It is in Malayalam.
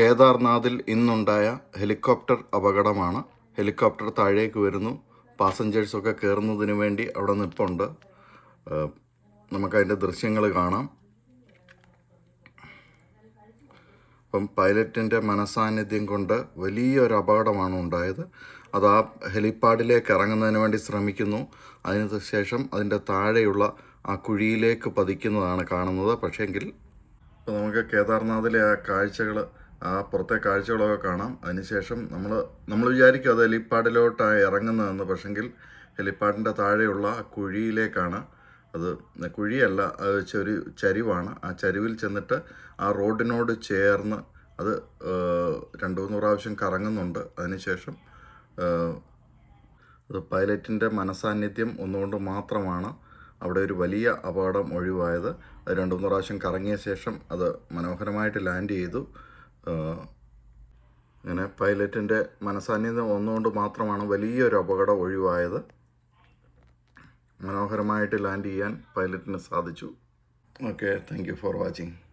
കേദാർനാഥിൽ ഇന്നുണ്ടായ ഹെലികോപ്റ്റർ അപകടമാണ്. ഹെലികോപ്റ്റർ താഴേക്ക് വരുന്നു. പാസഞ്ചേഴ്സൊക്കെ കയറുന്നതിന് വേണ്ടി അവിടെ നിൽപ്പുണ്ട് നമുക്കതിന്റെ ദൃശ്യങ്ങൾ കാണാം. അപ്പം പൈലറ്റിന്റെ മനസാന്നിധ്യം കൊണ്ട് വലിയൊരു അപകടമാണ് ഉണ്ടായത്. അത് ആ ഹെലിപ്പാഡിലേക്ക് ഇറങ്ങുന്നതിന് വേണ്ടി ശ്രമിക്കുന്നു. അതിന് ശേഷം അതിന്റെ താഴെയുള്ള ആ കുഴിയിലേക്ക് പതിക്കുന്നതാണ് കാണുന്നത്. പക്ഷേങ്കിൽ നമുക്ക് കേദാർനാഥിലെ ആ കാഴ്ചകൾ ആ പുറത്തെ കാഴ്ചകളൊക്കെ കാണാം. അതിനുശേഷം നമ്മൾ നമ്മൾ വിചാരിക്കും അത് ഹെലിപ്പാഡിലോട്ടാണ് ഇറങ്ങുന്നതെന്ന്. പക്ഷെങ്കിൽ ഹെലിപ്പാഡിന്റെ താഴെയുള്ള കുഴിയിലേക്കാണ് അത് കുഴിയല്ല അത് ചെറിയ ചരിവാണ്. ആ ചരിവിൽ ചെന്നിട്ട് ആ റോഡിനോട് ചേർന്ന് അത് രണ്ടു മൂന്ന് പ്രാവശ്യം കറങ്ങുന്നുണ്ട്. അതിനുശേഷം അത് പൈലറ്റിന്റെ മനസാന്നിധ്യം ഒന്നുകൊണ്ട് മാത്രമാണ് അവിടെ ഒരു വലിയ അപകടം ഒഴിവായത്. അത് രണ്ട് മൂന്ന് പ്രാവശ്യം കറങ്ങിയ ശേഷം അത് മനോഹരമായിട്ട് ലാൻഡ് ചെയ്തു. അങ്ങനെ പൈലറ്റിന്റെ മനസാന്നിധ്യം ഒന്നുകൊണ്ട് മാത്രമാണ് വലിയൊരു അപകടം ഒഴിവായത്. മനോഹരമായിട്ട് ലാൻഡ് ചെയ്യാൻ പൈലറ്റിന് സാധിച്ചു. Okay thank you for watching